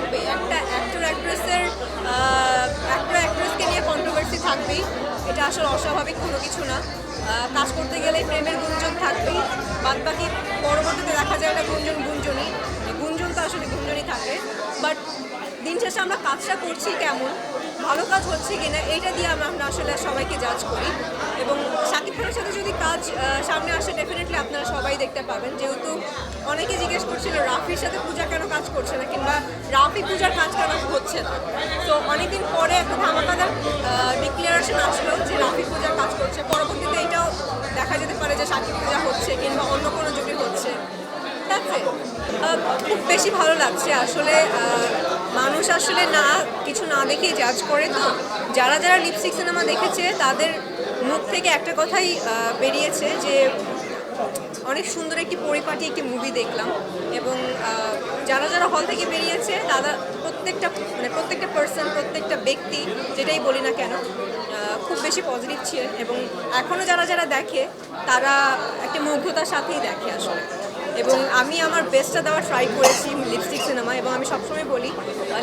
থাকবে। একটা actor অ্যাক্ট্রেসের actor অ্যাক্ট্রেসকে নিয়ে কন্ট্রোভার্সি থাকবেই। এটা আসলে অস্বাভাবিক কোনো কিছু না। কাজ করতে গেলে প্রেমের গুঞ্জন থাকবেই। বাদ বাকি পরবর্তীতে দেখা যায় এটা গুঞ্জন, গুঞ্জনই। গুঞ্জন তো আসলে গুঞ্জনই থাকে বাট দিন শেষে আমরা কাজটা করছি কেমন, ভালো কাজ হচ্ছে কিনা, এইটা দিয়ে আমরা আসলে সবাইকে জাজ করি। এবং শাকিব খানের সাথে যদি কাজ সামনে আসে ডেফিনেটলি আপনারা সবাই দেখতে পাবেন। যেহেতু অনেকে জিজ্ঞেস করছিল, রাফির সাথে পূজা কেন কাজ করছে না, কিংবা রাফি পূজার কাজ কেন হচ্ছে না? তো অনেকদিন পরে একটা ধামাকাদার ডিক্লারেশন আসলো যে রাফি পূজার কাজ করছে। পরবর্তীতে এটাও দেখা যেতে পারে যে শাকিব পূজা হচ্ছে কিংবা অন্য কোনো জুটি হচ্ছে. খুব বেশি ভালো লাগছে আসলে মানুষ আসলে না, কিছু না দেখেই জাজ করে তো। যারা যারা লিপস্টিক সিনেমা দেখেছে, তাদের মুখ থেকে একটা কথাই বেরিয়েছে যে, অনেক সুন্দর একটি পরিপাটি একটি মুভি দেখলাম এবং যারা যারা হল থেকে বেরিয়েছে, তারা প্রত্যেকটা মানে প্রত্যেকটা পার্সন প্রত্যেকটা ব্যক্তি, যেটাই বলি না কেন খুব বেশি পজিটিভ ছিলেন এবং এখনও যারা যারা দেখে, তারা একটা মুগ্ধতার সাথেই দেখে আসলে। এবং আমি আমার বেস্টটা দেওয়ার ট্রাই করেছি লিপস্টিক সিনেমা এবং আমি সবসময় বলি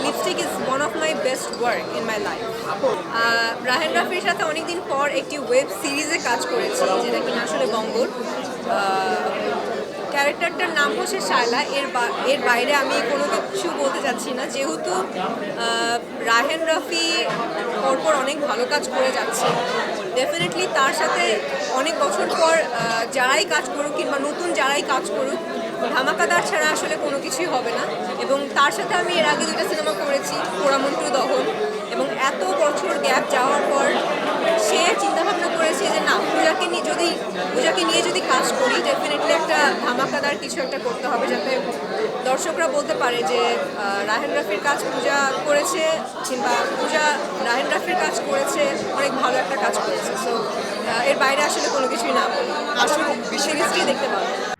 lipstick is one of my best work in my life Rahen রাফির সাথে অনেকদিন পর একটি ওয়েব সিরিজে কাজ করেছি, যেটা কিনা আসলে বঙ্গল ক্যারেক্টারটার নাম হচ্ছে শায়লা, এর এর বাইরে আমি কোনো কিছু বলতে চাচ্ছি না। যেহেতু রাহেন রাফি পরপর অনেক ভালো কাজ করে যাচ্ছে ডেফিনেটলি তার সাথে অনেক বছর পর যারাই কাজ করুক কিংবা নতুন যারাই কাজ করুক ধামাকাদার ছাড়া আসলে কোনো কিছুই হবে না। এবং তার সাথে আমি এর আগে দুটো সিনেমা করেছি পোড়ামন্ত্র দহন। এবং এত বছর গ্যাপ যাওয়ার পর সে চিন্তাভাবনা করেছে যে না পূজাকে নিয়ে যদি পূজাকে নিয়ে যদি কাজ করি ডেফিনেটলি একটা ধামাকাদার কিছু একটা করতে হবে যাতে দর্শকরা বলতে পারে যে রাহেন রাফির কাজ পূজা করেছে কিংবা পূজা রাহেন রাফির কাজ করেছে অনেক ভালো একটা কাজ করেছে। সো এর বাইরে আসলে কোনো কিছুই না। আসলে সিরিজটি দেখতে পাবো।